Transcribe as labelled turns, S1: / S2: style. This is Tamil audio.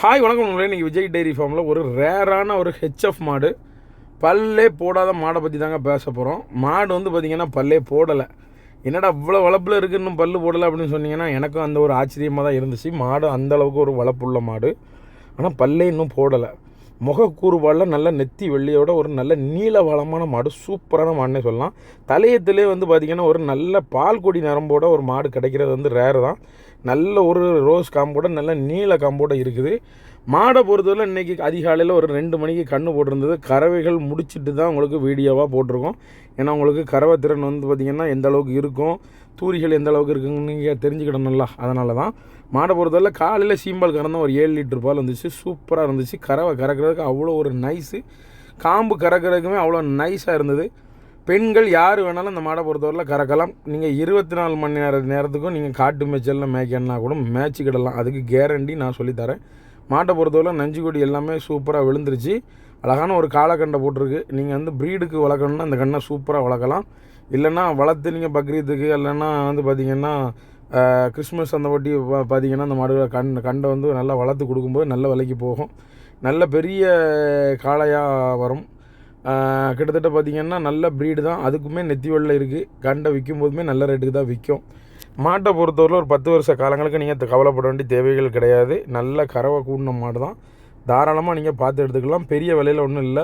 S1: ஹாய் வணக்கம் உங்களே இன்றைக்கி விஜய் டைரி ஃபார்மில் ஒரு ரேரான ஒரு ஹெச்எஃப் மாடு. பல்லே போடாத மாடை பற்றி தாங்க பேச போகிறோம் மாடு வந்து பார்த்திங்கன்னா பல்லே போடலை. என்னடா இவ்வளோ வளப்பில் இருக்குது இன்னும் பல் போடலை அப்படின்னு சொன்னீங்கன்னா எனக்கும் அந்த ஒரு ஆச்சரியமாக தான் இருந்துச்சு. மாடு அந்தளவுக்கு ஒரு வளப்புள்ள மாடு. ஆனால் பல்லே இன்னும் போடலை. முகக்கூறுபாலில் நல்ல நெத்தி வெள்ளியோட ஒரு நல்ல நீல வளமான மாடு சூப்பரான மாடுனே சொல்லலாம். தலையத்திலே வந்து பார்த்திங்கன்னா ஒரு நல்ல பால் கொடி நரம்போட ஒரு மாடு கிடைக்கிறது வந்து ரேர் தான். நல்ல ஒரு ரோஸ் காம்போட நல்ல நீல காம்போட இருக்குது. மாடை பொறுத்தவரை இன்றைக்கி அதிகாலையில் ஒரு ரெண்டு மணிக்கு கண்ணு போட்டிருந்தது. கறவைகள் முடிச்சிட்டு தான் உங்களுக்கு வீடியோவாக போட்டிருக்கோம். ஏன்னா உங்களுக்கு கறவை திறன் வந்து பார்த்திங்கன்னா எந்த அளவுக்கு இருக்கும் தூரிகள் எந்த அளவுக்கு இருக்குன்னு நீங்கள் தெரிஞ்சுக்கிடணும்ல அதனால தான் மாடை பொறுத்தவரை காலையில் சீம்பால் கறந்தால் ஒரு ஏழு லிட்டர் பால் இருந்துச்சு சூப்பராக இருந்துச்சு. கறவை கறக்கிறதுக்கு அவ்வளோ ஒரு நைஸு காம்பு கறக்கிறதுக்குமே அவ்வளோ நைஸாக இருந்தது. பெண்கள் யார் வேணாலும் இந்த மாடை பொறுத்தவரையில் கறக்கலாம். நீங்கள் இருபத்தி நாலு மணி நேர நேரத்துக்கும் நீங்கள் காட்டு மேய்ச்சலில் மேய்க்கணுன்னா கூட மேய்ச்சிக்கிடலாம். அதுக்கு கேரண்டி நான் சொல்லித்தரேன் மாட்டை பொறுத்தவரை நஞ்சு கொடி எல்லாமே சூப்பராக விழுந்துருச்சு. அழகான ஒரு காலக்கண்டை போட்டிருக்கு. நீங்கள் வந்து ப்ரீடுக்கு வளர்க்கணுன்னா அந்த கண்ணை சூப்பராக வளர்க்கலாம். இல்லைன்னா வளர்த்து நீங்கள் பக்ரீத்துக்கு இல்லைன்னா வந்து பார்த்திங்கன்னா கிறிஸ்மஸ் அந்த வாட்டி பார்த்திங்கன்னா அந்த மாடுகளை கண் கண்டை வந்து நல்லா வளர்த்து கொடுக்கும்போது நல்ல விலைக்கு போகும். நல்ல பெரிய காளையாக வரும். கிட்டத்தட்ட பார்த்திங்கன்னா நல்ல ப்ரீடு தான். அதுக்குமே நெத்தி வெள்ளை இருக்குது கண்டை விற்கும் போதுமே நல்ல ரேட்டுக்கு தான் விற்கும் மாட்டை பொறுத்தவரையில் ஒரு பத்து வருஷ காலங்களுக்கு நீங்கள் கவலைப்பட வேண்டிய தேவைகள் கிடையாது. நல்ல கறவை கூடின மாடு தான் தாராளமாக நீங்கள் பார்த்து எடுத்துக்கலாம். பெரிய விலையில் ஒன்றும் இல்லை.